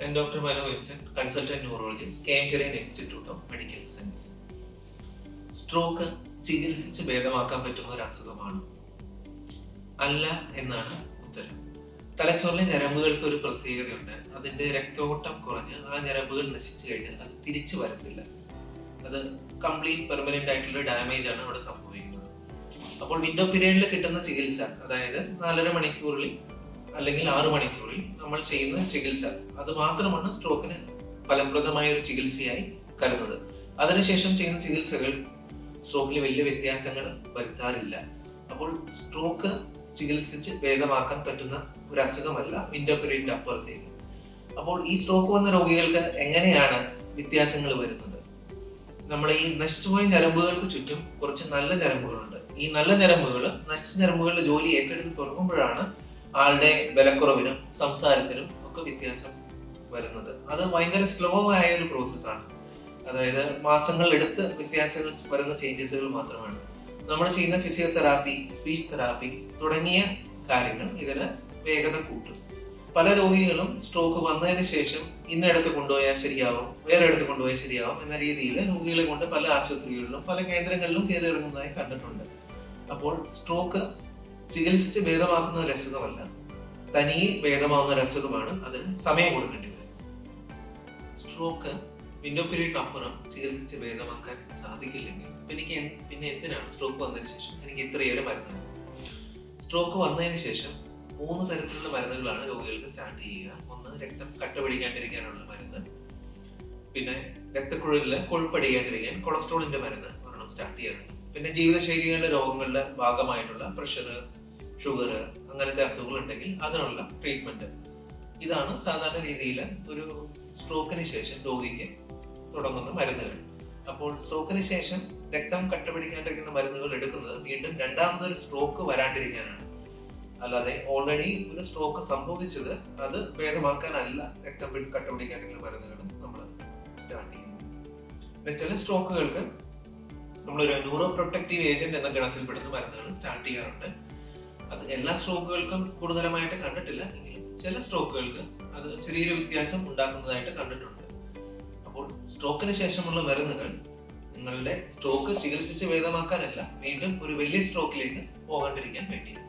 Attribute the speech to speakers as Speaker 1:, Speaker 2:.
Speaker 1: ഞാൻ doctor Manu consultant neurologist K M institute of medical science stroke ചികിത്സിച്ച് ഭേദമാക്കാൻ പറ്റുന്ന ഒരു അസുഖമാണ്. അല്ല എന്നാണ് ഉത്തരം. തലച്ചോറിലെ ഞരമ്പുകൾക്ക് ഒരു പ്രത്യേകതയുണ്ട്. അതിന്റെ രക്തോട്ടം കുറഞ്ഞ് ആ ഞരമ്പുകൾ നശിച്ചു കഴിഞ്ഞാൽ അത് തിരിച്ചു വരത്തില്ല. അത് കംപ്ലീറ്റ് പെർമനന്റ് ആയിട്ടുള്ള ഡാമേജ് ആണ് അവിടെ സംഭവിക്കുന്നത്. അപ്പോൾ വിൻഡോ പീരീഡിൽ കിട്ടുന്ന ചികിത്സ അതായത് നാലര മണിക്കൂറിൽ അല്ലെങ്കിൽ ആറ് മണിക്കൂറിൽ നമ്മൾ ചെയ്യുന്ന ചികിത്സ. അത് മാത്രമാണ് സ്ട്രോക്കിന് ഫലപ്രദമായ ഒരു ചികിത്സയായി കരുതുന്നത്. അതിനുശേഷം ചെയ്യുന്ന ചികിത്സകൾ സ്ട്രോക്കിൽ വലിയ വ്യത്യാസങ്ങൾ വരുത്താറില്ല. അപ്പോൾ സ്ട്രോക്ക് ചികിത്സിച്ച് ഭേദമാക്കാൻ പറ്റുന്ന ഒരു അസുഖമല്ല വിൻഡോ അപ്പുറത്തേക്ക്. അപ്പോൾ ഈ സ്ട്രോക്ക് വന്ന രോഗികൾക്ക് എങ്ങനെയാണ് വ്യത്യാസങ്ങൾ വരുന്നത്? നമ്മൾ ഈ നശിച്ചുപോയ ഞരമ്പുകൾക്ക് ചുറ്റും കുറച്ച് നല്ല ഞരമ്പുകളുണ്ട്. ഈ നല്ല ഞരമ്പുകൾ നശിച്ച ഞരമ്പുകളുടെ ജോലി ഏറ്റെടുത്ത് തുടങ്ങുമ്പോഴാണ് ആളുടെ വിലക്കുറവിനും സംസാരത്തിനും ഒക്കെ വ്യത്യാസം വരുന്നത് അത് ഭയങ്കര സ്ലോ ആയ ഒരു പ്രോസസ്സാണ് അതായത് മാസങ്ങൾ എടുത്ത് വ്യത്യാസങ്ങൾ വരുന്ന ചേഞ്ചസുകൾ മാത്രമാണ്. നമ്മൾ ചെയ്യുന്ന ഫിസിയോതെറാപ്പി സ്പീച്ച് തെറാപ്പി തുടങ്ങിയ കാര്യങ്ങൾ ഇതിന് വേഗത കൂട്ടും. പല രോഗികളും സ്ട്രോക്ക് വന്നതിന് ശേഷം ഇന്നിടത്ത് കൊണ്ടുപോയാൽ ശരിയാവും വേറെ ഇടത്ത് കൊണ്ടുപോയാൽ ശരിയാവും എന്ന രീതിയിൽ രോഗികളെ കൊണ്ട് പല ആശുപത്രികളിലും പല കേന്ദ്രങ്ങളിലും കയറി ഇറങ്ങുന്നതായി കണ്ടിട്ടുണ്ട്. അപ്പോൾ സ്ട്രോക്ക് ചികിത്സിച്ച് ഭേദമാക്കുന്ന ഒരു അസുഖമല്ല. തനിയെ ഭേദമാവുന്ന ഒരു അസുഖമാണ് അതിന് സമയം കൊടുക്കേണ്ടി വരും. സ്ട്രോക്ക് വിൻഡോ അപ്പുറം ചികിത്സിച്ച് ഭേദമാക്കാൻ സാധിക്കില്ലെങ്കിൽ എനിക്ക് പിന്നെ എന്തിനാണ് സ്ട്രോക്ക് വന്നതിന് ശേഷം? എനിക്ക് ഇത്രയേറെ മരുന്നുകൾ സ്ട്രോക്ക് വന്നതിന് ശേഷം മൂന്ന് തരത്തിലുള്ള മരുന്നുകളാണ് രോഗികൾക്ക് സ്റ്റാർട്ട് ചെയ്യുക. ഒന്ന് രക്തം കട്ട പിടിക്കാണ്ടിരിക്കാനുള്ള മരുന്ന്. പിന്നെ രക്തക്കുഴലിൽ കൊഴുപ്പടിക്കാണ്ടിരിക്കാൻ കൊളസ്ട്രോളിന്റെ മരുന്ന് ഒരെണ്ണം സ്റ്റാർട്ട് ചെയ്യാറുണ്ട് പിന്നെ ജീവിതശൈലികളുടെ രോഗങ്ങളുടെ ഭാഗമായിട്ടുള്ള പ്രഷർ ഷുഗർ അങ്ങനത്തെ അസുഖങ്ങൾ ഉണ്ടെങ്കിൽ അതിനുള്ള ട്രീറ്റ്മെന്റ് ഇതാണ് സാധാരണ രീതിയിൽ ഒരു സ്ട്രോക്കിന് ശേഷം രോഗിക്ക് തുടങ്ങുന്ന മരുന്നുകൾ. അപ്പോൾ സ്ട്രോക്കിന് ശേഷം രക്തം കട്ടുപിടിക്കാണ്ടിരിക്കുന്ന മരുന്നുകൾ എടുക്കുന്നത് വീണ്ടും രണ്ടാമതൊരു സ്ട്രോക്ക് വരാണ്ടിരിക്കാനാണ്. അല്ലാതെ ഓൾറെഡി ഒരു സ്ട്രോക്ക് സംഭവിച്ചത് അത് ഭേദമാക്കാനല്ല രക്തം കട്ടപിടിക്കാണ്ടിരിക്കുന്ന മരുന്നുകൾ നമ്മൾ സ്റ്റാർട്ട് ചെയ്യുന്നത്. ചില സ്ട്രോക്കുകൾക്ക് നമ്മളൊരു ന്യൂറോ പ്രൊട്ടക്റ്റീവ് ഏജന്റ് എന്ന ഗണത്തിൽപ്പെടുന്ന മരുന്നുകൾ സ്റ്റാർട്ട് ചെയ്യാറുണ്ട്. അത് എല്ലാ സ്ട്രോക്കുകൾക്കും കൂടുതലമായിട്ട് കണ്ടിട്ടില്ല. എങ്കിലും ചില സ്ട്രോക്കുകൾക്ക് അത് ചെറിയൊരു വ്യത്യാസം ഉണ്ടാക്കുന്നതായിട്ട് കണ്ടിട്ടുണ്ട്. അപ്പോൾ സ്ട്രോക്കിന് ശേഷമുള്ള മരുന്നുകൾ നിങ്ങളുടെ സ്ട്രോക്ക് ചികിത്സിച്ച് ഭേദമാക്കാനല്ല വീണ്ടും ഒരു വലിയ സ്ട്രോക്കിലേക്ക് പോകാണ്ടിരിക്കാൻ വേണ്ടിയാണ്.